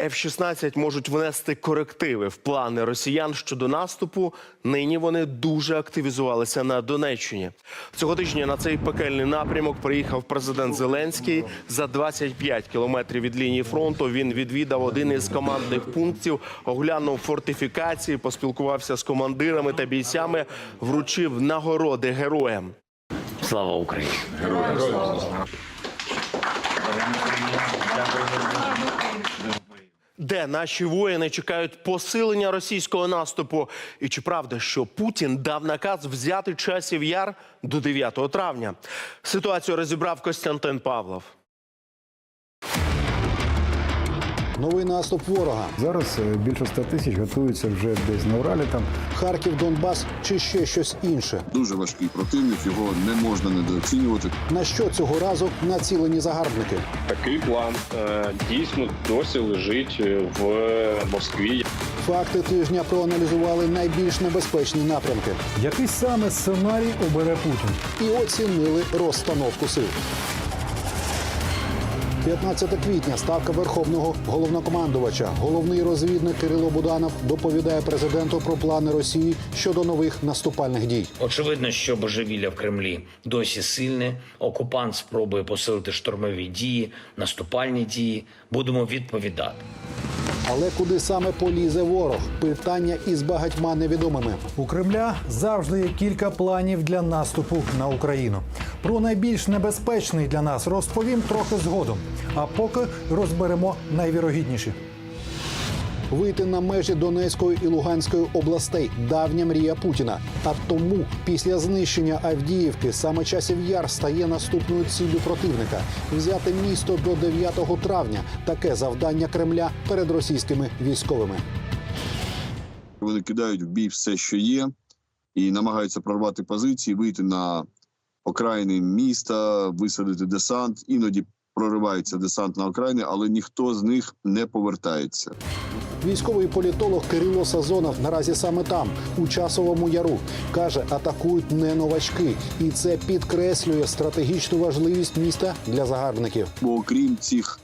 F-16 можуть внести корективи в плани росіян щодо наступу. Нині вони дуже активізувалися на Донеччині. Цього тижня на цей пекельний напрямок приїхав президент Зеленський. За 25 кілометрів від лінії фронту він відвідав один із командних пунктів, оглянув фортифікації, поспілкувався з командирами та бійцями, вручив нагороди героям. Слава Україні! Де наші воїни чекають посилення російського наступу? І чи правда, що Путін дав наказ взяти часів яр до 9 травня? Ситуацію розібрав Костянтин Павлов. Новий наступ ворога. Зараз е, більше 100 тисяч готуються вже десь на Уралі. Там Харків, Донбас чи ще щось інше. Дуже важкий противник, його не можна недооцінювати. На що цього разу націлені загарбники? Такий план е, дійсно досі лежить е, в Москві. Факти тижня проаналізували найбільш небезпечні напрямки який саме сценарій обере Путін? і оцінили розстановку сил. 15 квітня ставка верховного головнокомандувача. Головний розвідник Кирило Буданов доповідає президенту про плани Росії щодо нових наступальних дій. Очевидно, що божевілля в Кремлі досі сильне. Окупант спробує посилити штурмові дії, наступальні дії. Будемо відповідати. Але куди саме полізе ворог? Питання із багатьма невідомими. У Кремля завжди є кілька планів для наступу на Україну. Про найбільш небезпечний для нас розповім трохи згодом. А поки розберемо найвірогідніші. Вийти на межі Донецької і Луганської областей давня мрія Путіна. А тому після знищення Авдіївки саме часів яр стає наступною ціллю противника взяти місто до 9 травня. Таке завдання Кремля перед російськими військовими. Вони кидають в бій все, що є, і намагаються прорвати позиції, вийти на окраїни міста, висадити десант. Іноді проривається десант на окраїни, але ніхто з них не повертається. Військовий політолог Кирило Сазонов наразі саме там, у часовому яру, каже, атакують не новачки, і це підкреслює стратегічну важливість міста для загарбників. Бо окрім цих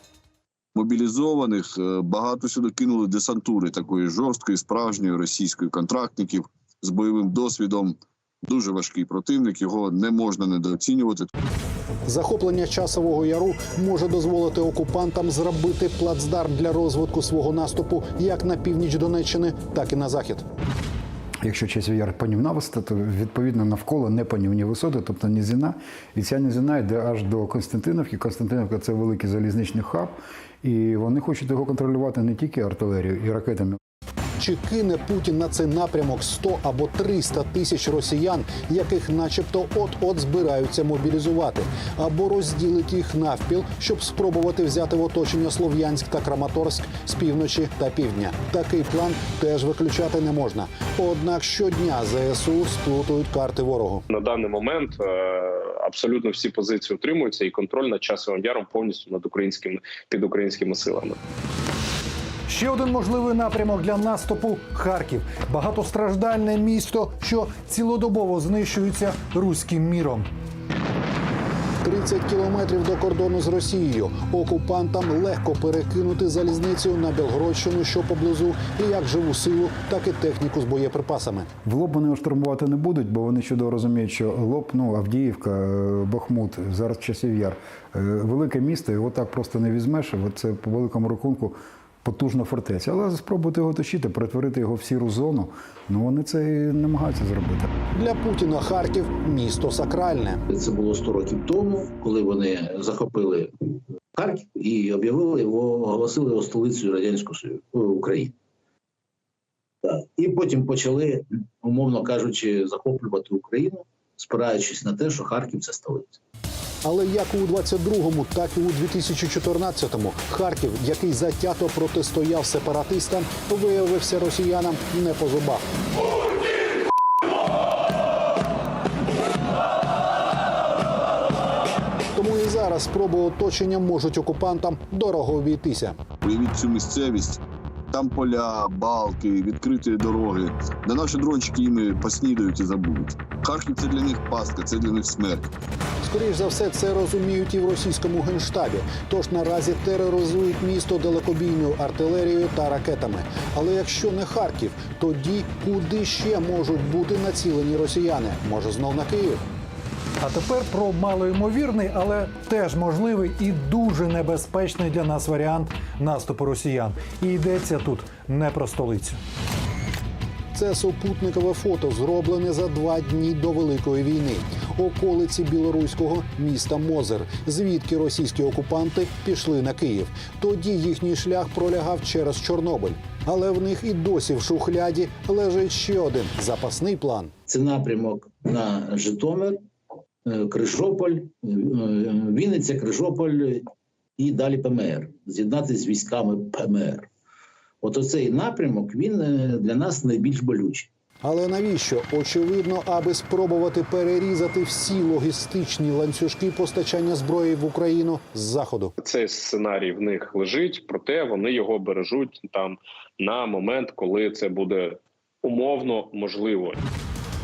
мобілізованих, е, багато сюди кинули десантури такої жорсткої, справжньої російської контрактників з бойовим досвідом. Дуже важкий противник, його не можна недооцінювати. Захоплення часового яру може дозволити окупантам зробити плацдарм для розвитку свого наступу як на північ Донеччини, так і на захід. Якщо часів яр панівна висота, то відповідно навколо непанівні висоти, тобто низина. І ця низина йде аж до Константиновки. Константиновка це великий залізничний хаб, і вони хочуть його контролювати не тільки артилерією і ракетами. Чи кине Путін на цей напрямок 100 або 300 тисяч росіян, яких, начебто, от-от збираються мобілізувати, або розділить їх навпіл, щоб спробувати взяти в оточення Слов'янськ та Краматорськ з півночі та півдня? Такий план теж виключати не можна. Однак щодня ЗСУ сплутують карти ворогу. На даний момент е, абсолютно всі позиції утримуються, і контроль над часовим яром повністю над українськими під українськими силами. Ще один можливий напрямок для наступу Харків. Багатостраждальне місто, що цілодобово знищується руським міром. 30 кілометрів до кордону з Росією. Окупантам легко перекинути залізницю на Белгородщину, що поблизу, і як живу силу, так і техніку з боєприпасами. В лоб вони штурмувати не будуть, бо вони чудово розуміють, що лоб, ну, Авдіївка, е, Бахмут, зараз часів яр. е, Велике місто, його так просто не візьмеш. Це по великому рахунку потужна фортеця. Але спробувати його точити, перетворити його в сіру зону. Ну вони це і намагаються зробити. Для Путіна Харків місто сакральне. Це було 100 років тому, коли вони захопили Харків і об'явили його, оголосили його столицею Радянського Союзу е, України. І потім почали, умовно кажучи, захоплювати Україну, спираючись на те, що Харків це столиця. Але як у 22-му, так і у 2014-му Харків, який затято протистояв сепаратистам, виявився росіянам не по зубах. Тому і зараз спроби оточення можуть окупантам дорого обійтися. Уявіть цю місцевість. Там поля, балки, відкриті дороги. На наші дрончики іми поснідають і забудуть. Харків це для них пастка, це для них смерть. Скоріш за все, це розуміють і в російському генштабі. Тож наразі тероризують місто далекобійною артилерією та ракетами. Але якщо не Харків, тоді куди ще можуть бути націлені росіяни? Може, знов на Київ? А тепер про малоймовірний, але теж можливий і дуже небезпечний для нас варіант наступу росіян. І йдеться тут не про столицю. Це супутникове фото, зроблене за два дні до Великої війни. Околиці білоруського міста Мозер, звідки російські окупанти пішли на Київ. Тоді їхній шлях пролягав через Чорнобиль. Але в них і досі в шухляді лежить ще один запасний план. Це напрямок на Житомир, е, Крижополь, е, Вінниця, Крижополь і далі ПМР. З'єднати з військами ПМР. От оцей напрямок він е, для нас найбільш болючий. Але навіщо? Очевидно, аби спробувати перерізати всі логістичні ланцюжки постачання зброї в Україну з заходу. Цей сценарій в них лежить, проте вони його бережуть там на момент, коли це буде умовно можливо.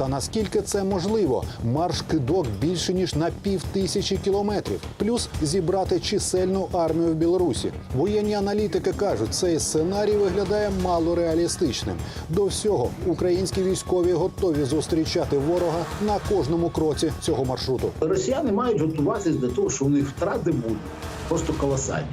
Та наскільки це можливо? Марш-кидок більше ніж на пів тисячі кілометрів, плюс зібрати чисельну армію в Білорусі. Воєнні аналітики кажуть, цей сценарій виглядає мало реалістичним. До всього українські військові готові зустрічати ворога на кожному кроці цього маршруту. Росіяни мають готуватися до того, що у них втрати будуть просто колосальні.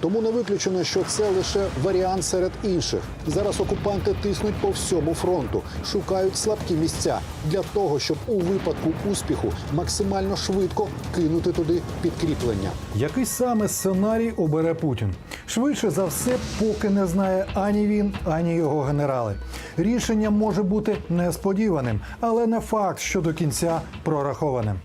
Тому не виключено, що це лише варіант серед інших. Зараз окупанти тиснуть по всьому фронту, шукають слабкі місця для того, щоб у випадку успіху максимально швидко кинути туди підкріплення. Який саме сценарій обере Путін? Швидше за все, поки не знає ані він, ані його генерали. Рішення може бути несподіваним, але не факт, що до кінця прорахованим.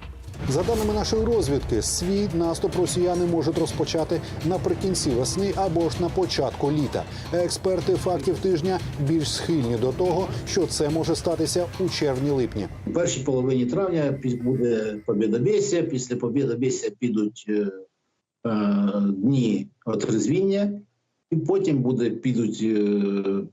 За даними нашої розвідки, свій наступ росіяни можуть розпочати наприкінці весни або ж на початку літа. Експерти фактів тижня більш схильні до того, що це може статися у червні-липні. У першій половині травня буде Побєдобєсія, після Побєдобєсія підуть е, е, дні отрезвіння, і потім буде, підуть е,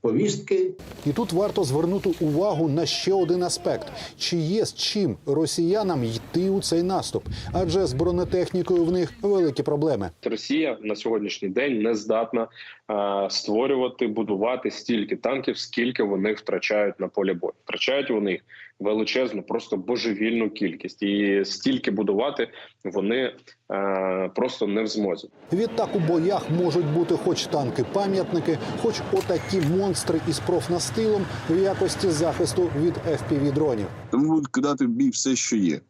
повістки, І тут варто звернути увагу на ще один аспект: чи є з чим росіянам йти у цей наступ? Адже з бронетехнікою в них великі проблеми. Росія на сьогоднішній день не здатна е, створювати, будувати стільки танків, скільки вони втрачають на полі бою. Втрачають вони величезну, просто божевільну кількість, і стільки будувати вони е, просто не в змозі. Відтак у боях можуть бути хоч танки-пам'ятники, хоч отакі монстри із профнастилом в якості захисту від fpv дронів. Тому будуть кидати в бій все, що є.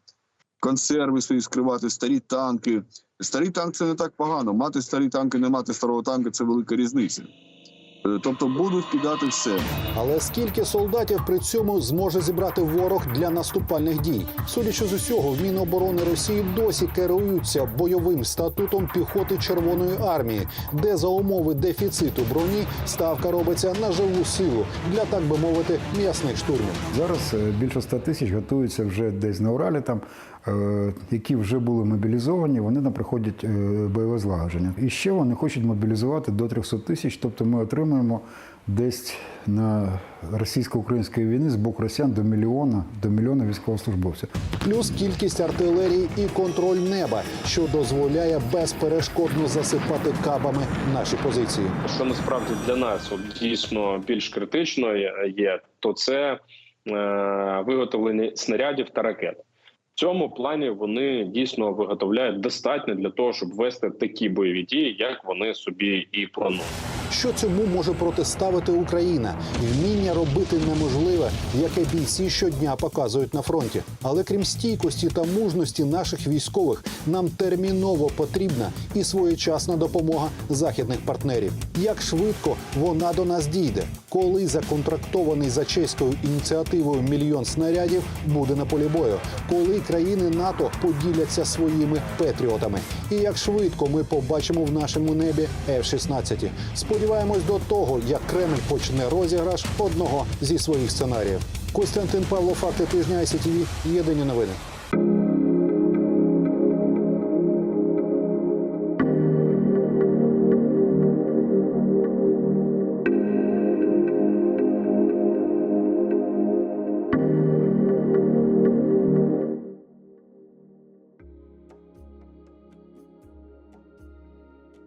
Консерви свої скривати, старі танки. Старий танк це не так погано. Мати старі танки, не мати старого танка це велика різниця. Е, Тобто будуть кидати все. Але скільки солдатів при цьому зможе зібрати ворог для наступальних дій? Судячи з усього, в Міноборони Росії досі керуються бойовим статутом піхоти Червоної армії, де за умови дефіциту броні ставка робиться на живу силу для так би мовити м'ясних штурмів. Зараз е, більше 100 тисяч готуються вже десь на Уралі, там, які вже були мобілізовані, вони там проходять е, бойове злагодження. І ще вони хочуть мобілізувати до 300 тисяч, тобто ми отримуємо десь на російсько-української війни з боку росіян до мільйона, до мільйона військовослужбовців. Плюс кількість артилерії і контроль неба, що дозволяє безперешкодно засипати кабами наші позиції. Що насправді для нас от, дійсно більш критично є- є, то це е, виготовлення снарядів та ракет. Цьому плані вони дійсно виготовляють достатньо для того, щоб вести такі бойові дії, як вони собі і планують. Що цьому може протиставити Україна? Вміння робити неможливе, яке бійці щодня показують на фронті. Але крім стійкості та мужності наших військових, нам терміново потрібна і своєчасна допомога західних партнерів. Як швидко вона до нас дійде, коли законтрактований за чеською ініціативою мільйон снарядів буде на полі бою, коли країни НАТО поділяться своїми петріотами, і як швидко ми побачимо в нашому небі F-16. Сподіваємось до того, як Кремль почне розіграш одного зі своїх сценаріїв. Костянтин Павло, факти тижня ICTV, Єдині новини.